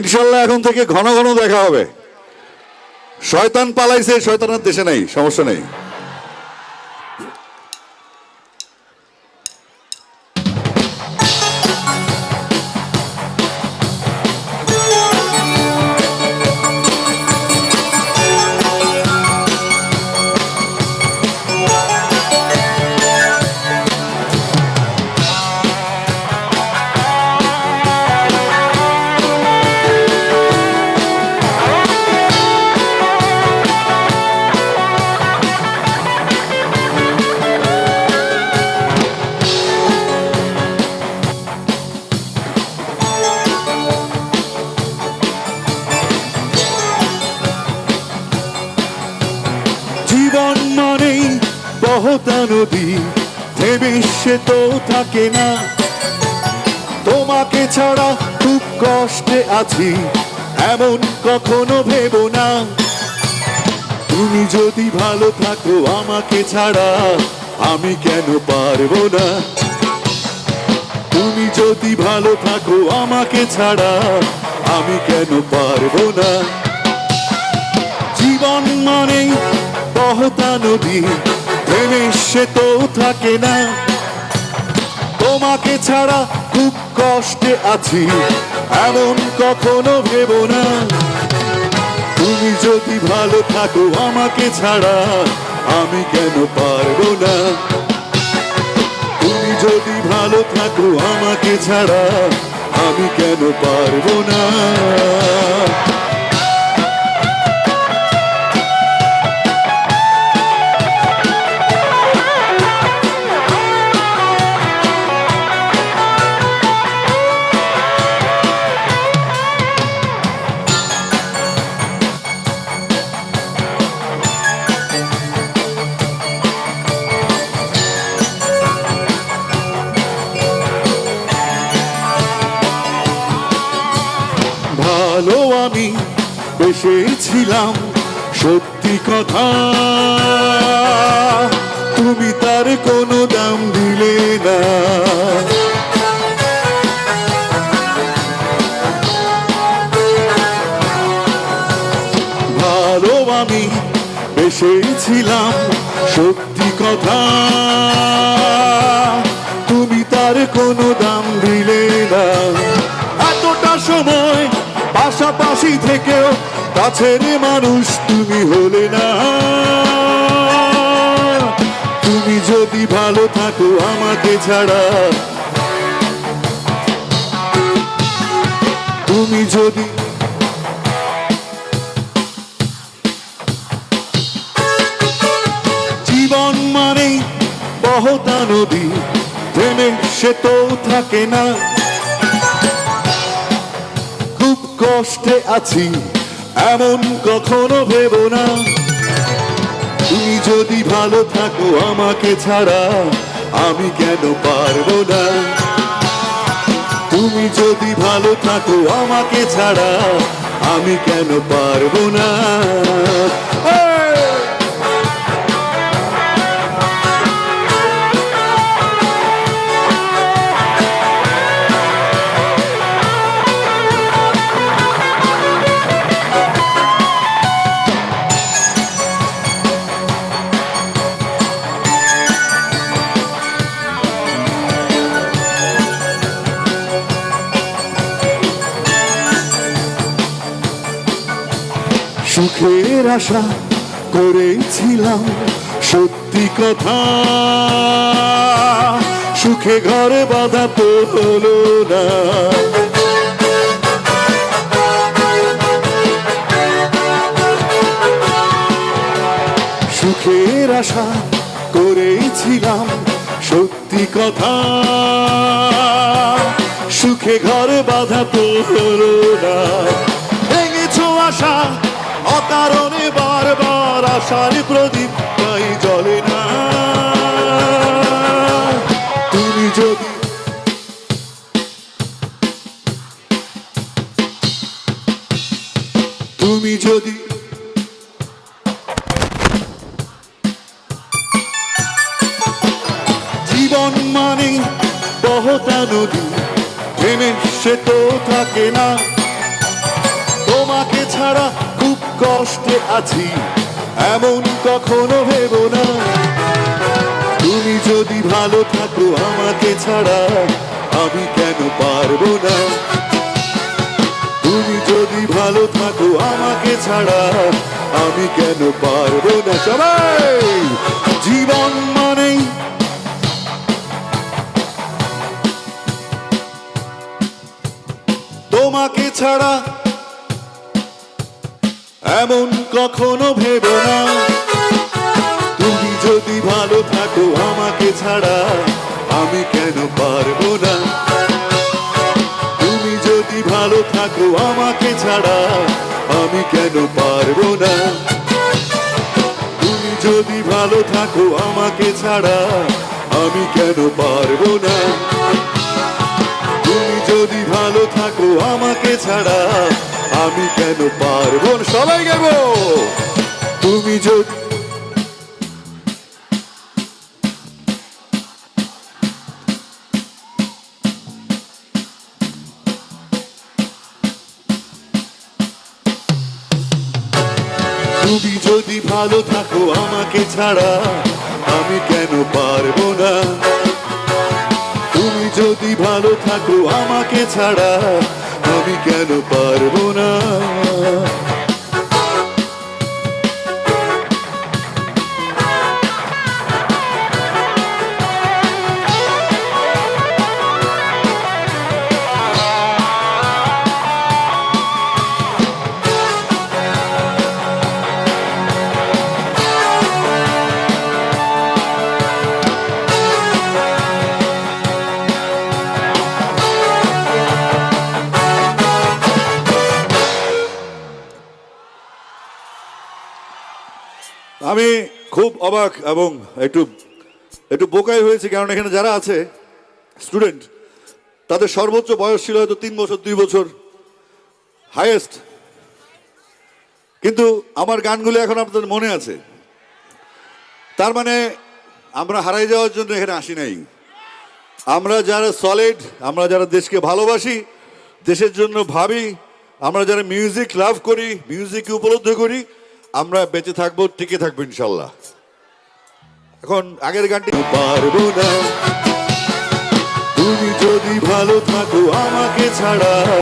ইনশাল্লাহ এখন থেকে ঘন ঘন দেখা হবে। শয়তান পালাইছে শয়তানের দেশে নেই সমস্যা নেই। সে তো থাকে না। তোমাকে ছাড়া খুব কষ্টে আছি, এমন কখনো ভেবো না। তুমি যদি ভালো থাকো আমাকে ছাড়া, আমি কেন পারব না? তুমি যদি ভালো থাকো আমাকে ছাড়া, আমি কেন পারব না? জীবন মানে বহতা নদী থেমে সে তো থাকে না। তোমাকে ছাড়া খুব কষ্টে আছি। এমন কখনো ভেবো না। তুমি যদি ভালো থাকো আমাকে ছাড়া, আমি কেন পারব না? তুমি যদি ভালো থাকো আমাকে ছাড়া, আমি কেন পারব না? বেসেছিলাম সত্যি কথা। তুমি তার কোনো কাছের মানুষ তুমি হলে না। তুমি যদি ভালো থাকো আমাকে ছাড়া। তুমি যদি জীবন মানেই বহতা নদী থেমে সে তো থাকে না। খুব কষ্টে আছি এমন কখনো ভেব না। তুমি যদি ভালো থাকো আমাকে ছাড়া, আমি কেন পারব না? তুমি যদি ভালো থাকো আমাকে ছাড়া, আমি কেন পারব না? সুখের আশা করেছিলাম। সত্যি কথা, সুখে ঘরে বাধা তো হলো না। সুখের আশা করেছিলাম, সত্যি কথা, সুখে ঘরে বাধা তো হলো না। ভেঙেছো আশা অকারণে বারবার আশার প্রদীপ তাই জ্বলে না। তুমি যদি তুমি যদি জীবন মানে বহতা নদী থেমে সে তো থাকে না। তোমাকে ছাড়া খুব কষ্টে আছি, এমন কখনো ভেবো না। তুমি যদি ভালো থাকো আমাকে ছাড়া, আমি কেন পারব না? তুমি যদি ভালো থাকো আমাকে ছাড়া, আমি কেন পারব না? সবাই, জীবন মানেই তোমাকে ছাড়া কখনো ভেবো না। তুমি যদি ভালো থাকো আমাকে ছাড়া, আমি কেন পারব না? তুমি যদি ভালো থাকো আমাকে ছাড়া, আমি কেন পারব না? তুমি যদি ভালো থাকো আমাকে ছাড়া, আমি কেন পারব না? তুমি যদি ভালো থাকো আমাকে ছাড়া আমি কেন পারব সবাই গেব। তুমি যদি তুমি যদি ভালো থাকো আমাকে ছাড়া, আমি কেন পারব না? তুমি যদি ভালো থাকো আমাকে ছাড়া আমি কেন পারব না? আমি খুব অবাক এবং একটু একটু বোকাই হয়েছে, কারণ এখানে যারা আছে স্টুডেন্ট তাদের সর্বোচ্চ বয়স ছিল হয়তো তিন বছর, দুই বছর হাইয়েস্ট কিন্তু আমার গানগুলো এখন আপনাদের মনে আছে। তার মানে আমরা হারাই যাওয়ার জন্য এখানে আসি নাই। আমরা যারা সলিড আমরা যারা দেশকে ভালোবাসি, দেশের জন্য ভাবি, আমরা যারা মিউজিক লাভ করি মিউজিককে উপলব্ধ করি আমরা বেঁচে থাকব, টিকে থাকব ইনশাল্লাহ। এখন আগের গানটি পারব না। তুমি যদি ভালো থাকো, আমাকে ছাড়া